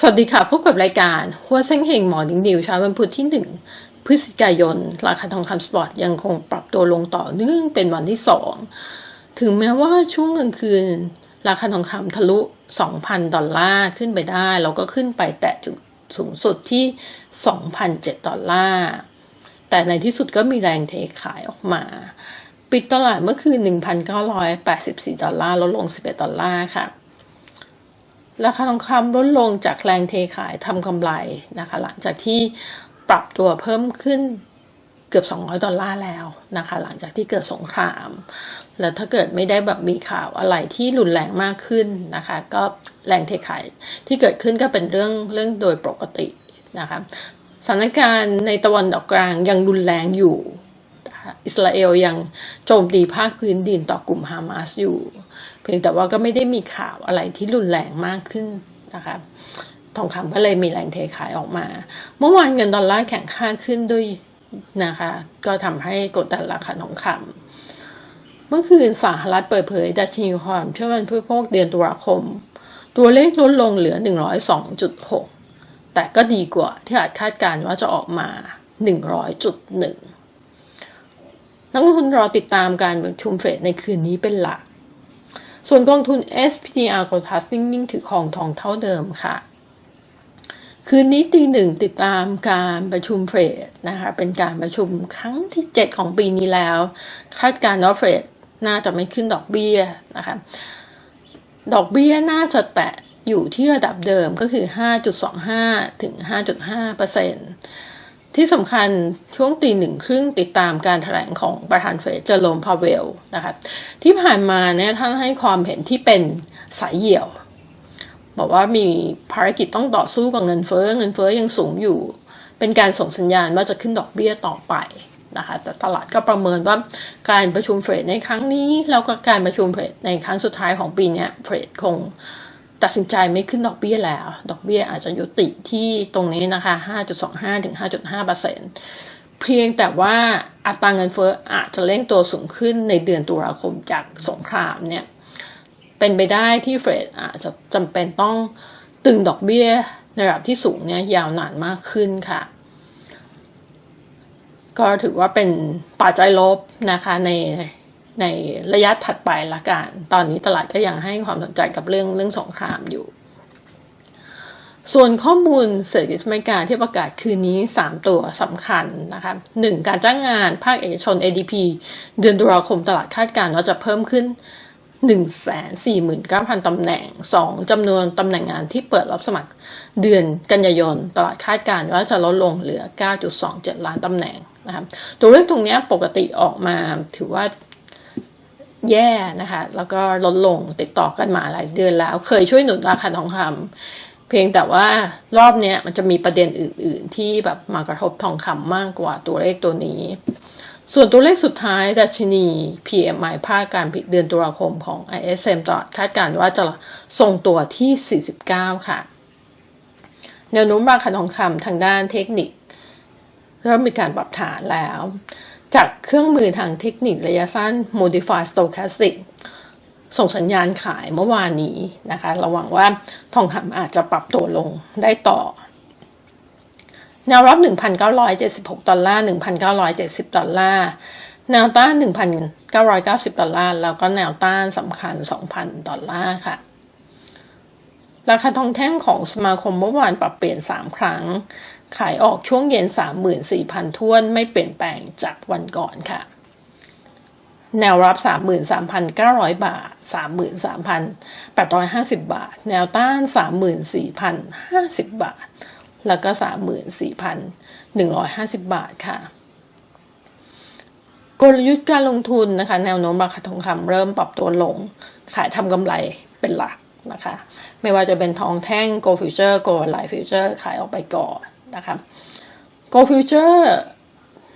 สวัสดีค่ะ พบกับรายการ หัวเส้งเฮงหมอดิงดิวเช้าวันพุธที่ 1 พฤศจิกายน ราคาทองคำสปอร์ตยังคงปรับตัวลงต่อเนื่องเป็นวันที่ 2 ถึงแม้ว่าช่วงกลางคืน ราคาทองคำทะลุ 2,000 ดอลลาร์ขึ้นไปได้ แล้วก็ขึ้นไปแตะจุดสูงสุดที่ 2,007 ดอลลาร์ แต่ในที่สุดก็มีแรงเทขายออกมา ปิดตลาดเมื่อคืน 1,984 ดอลลาร์ลดลง 11 ดอลลาร์ค่ะ ราคาทองคำลดลงจากแรงเทขายทำกำไรนะคะ หลังจากที่ปรับตัวเพิ่มขึ้นเกือบ 200 ดอลลาร์แล้วนะคะ หลังจากที่เกิดสงคราม แล้วถ้าเกิดไม่ได้แบบมีข่าวอะไรที่รุนแรงมากขึ้นนะคะ ก็แรงเทขายที่เกิดขึ้นก็เป็นเรื่องเรื่องโดยปกตินะคะสถานการณ์ในตะวันออกกลางยังรุนแรงอยู่ อิสราเอลยังโจมตีภาคพื้นดินต่อกลุ่มฮามาสอยู่ เพียงแต่ว่าก็ไม่ได้มีข่าวอะไรที่รุนแรงมากขึ้นนะคะทองคำก็เลยมีแรงเทขายออกมา เมื่อวานเงินดอลลาร์แข็งค่าขึ้นด้วยนะคะ ก็ทำให้กดดันราคาทองคำเมื่อคืนสหรัฐเปิดเผยดัชนีความเชื่อมั่นผู้บริโภคเดือนตุลาคม ตัวเลขลดลงเหลือ 102.6 แต่ก็ดีกว่าที่อาจคาดการณ์ว่าจะออกมา 100.1 นักลงทุนรอติดตามการประชุมเฟดในคืนนี้เป็นหลัก ส่วนกองทุน SPDR g o l d t a s นิ่งถือครองทองเท่าเดิมค่ะ คืนนี้ตีหนึ่งติดตามการประชุมเฟดนะคะเป็นการประชุมครั้งที่ 7 ของปีนี้แล้ว คาดการณ์ว่าเฟดน่าจะไม่ขึ้นดอกเบี้ยนะคะดอกเบี้ยน่าจะแตะอยู่ที่ระดับเดิมก็คือ 5.25 ถึง 5.5เปอร์เซ็นต์ ที่สำคัญช่วงตีหนึ่งครึ่งติดตามการถแถลงของประธานเฟดเจอโรมพาเวลนะคะที่ผ่านมาเนี่ยท่านให้ความเห็นที่เป็นสายเหี่ยว บอกว่ามีภารกิจต้องต่อสู้กับเงินเฟ้อ เงินเฟ้อยังสูงอยู่ เป็นการส่งสัญญาณว่าจะขึ้นดอกเบี้ยต่อไปนะคะแต่ตลาดก็ประเมินว่าการประชุมเฟดในครั้งนี้ แล้วก็การประชุมเฟดในครั้งสุดท้ายของปีนี้เฟดคง ตัดสินใจไม่ขึ้นดอกเบี้ยแล้ว ดอกเบี้ยอาจจะยุติที่ตรงนี้นะคะ 5.25 ถึง 5.5เปอร์เซ็นเพียงแต่ว่าอัตราเงินเฟ้ออาจจะเร่งตัวสูงขึ้นในเดือนตุลาคมจากสงครามเนี่ย เป็นไปได้ที่เฟดอาจจะจำเป็นต้องตึงดอกเบี้ยในระดับที่สูงเนี่ยยาวนานมากขึ้นค่ะ ก็ถือว่าเป็นปัจจัยลบนะคะใน ในระยะถัดไปละกัน ตอนนี้ตลาดก็ยังให้ความสนใจกับเรื่องเรื่องสงครามอยู่ ส่วนข้อมูลเศรษฐกิจอเมริกาที่ประกาศคืนนี้ 3 ตัวสำคัญนะคะหนึ่งการจ้างงานภาคเอกชน ADP เดือนตุลาคมตลาดคาดการณ์ว่าจะเพิ่มขึ้น149,000 ตำแหน่ง 2. จำนวนตำแหน่งงานที่เปิดรับสมัครเดือนกันยายน ตลาดคาดการณ์ว่าจะลดลงเหลือ 9.27 ล้านตำแหน่งนะครับ ตัวเลขตรงนี้ปกติออกมาถือว่า แย่นะคะ แล้วก็ลดลงติดต่อกันมาหลายเดือนแล้ว เคยช่วยหนุนราคาทองคำเพียงแต่ว่ารอบนี้มันจะมีประเด็นอื่น ๆ ที่แบบมากระทบทองคำมากกว่าตัวเลขตัวนี้ ส่วนตัวเลขสุดท้ายดัชนี PMI ภาคการผลิตเดือนตุลาคมของ ISM ตลาดคาดการณ์ว่าจะทรงตัวที่ 49 ค่ะ แนวโน้มราคาทองคำทางด้านเทคนิค เริ่มมีการปรับฐานแล้ว จากเครื่องมือทางเทคนิคระยะสั้น Modify Stochastic ส่งสัญญาณขายเมื่อวานนี้นะคะระวังว่าทองคำอาจจะปรับตัวลงได้ต่อ แนวรับ 1,976 ดอลลาร์ 1,970 ดอลลาร์ แนวต้าน 1,990 ดอลลาร์ แล้วก็แนวต้านสำคัญ 2,000 ดอลลาร์ค่ะ ราคาทองแท่งของสมาคมเมื่อวานปรับเปลี่ยน 3 ครั้ง ขายออกช่วงเย็น 34,000ท้วนไม่เปลี่ยนแปลงจากวันก่อนค่ะ แนวรับ 33,900 บาท 33,850 บาท แนวต้าน 34,050 บาท แล้วก็ 34,150 บาทค่ะกลยุทธ์การลงทุนนะคะ แนวโน้มราคาทองคำเริ่มปรับตัวลง ขายทำกำไรเป็นหลักนะคะ ไม่ว่าจะเป็นทองแท่ง Go Future Go Life Future ขายออกไปก่อน นะคะ Go Future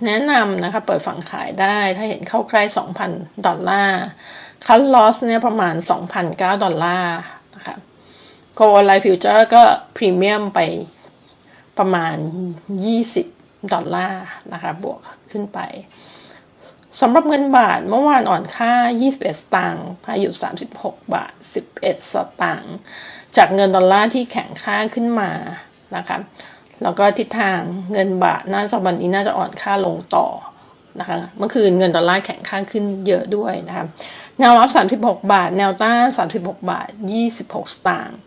แนะนำนะคะ เปิดฝั่งขายได้ถ้าเห็นเข้าใกล้ 2,000 ดอลลาร์คันลอสเนี่ยประมาณ 2,009 ดอลลาร์นะคะ Go Life Future ก็พรีเมียมไปประมาณ 20 ดอลลาร์นะคะ บวกขึ้นไปสำหรับเงินบาทเมื่อวานอ่อนค่า 21 สตางค์ค่าอยู่ 36 บาท 11 สตางค์ จากเงินดอลลาร์ที่แข็งค่าขึ้นมานะคะ แล้วก็ทิศทางเงินบาทน่าจะวันนี้น่าจะอ่อนค่าลงต่อนะคะเมื่อคืนเงินดอลลาร์แข็งค่าขึ้นเยอะด้วยนะคะแนวรับ 36 บาท แนวต้าน36 บาท 26 สตางค์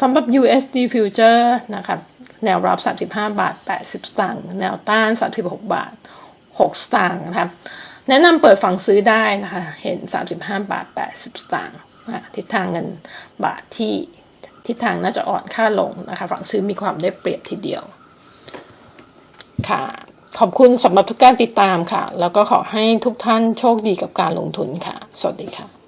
สำหรับ USD future นะคะแนวรับ 35 บาท 80 สตางค์แนวต้าน 36 บาท 6 สตางค์นะคะแนะนำเปิดฝั่งซื้อได้นะคะ เห็น 35 บาท 80 สตางค์ทิศทางเงินบาทที่ ทิศทางน่าจะอ่อนค่าลงนะคะ ฝั่งซื้อมีความได้เปรียบทีเดียว ค่ะ ขอบคุณสำหรับทุกการติดตามค่ะ แล้วก็ขอให้ทุกท่านโชคดีกับการลงทุนค่ะ สวัสดีค่ะ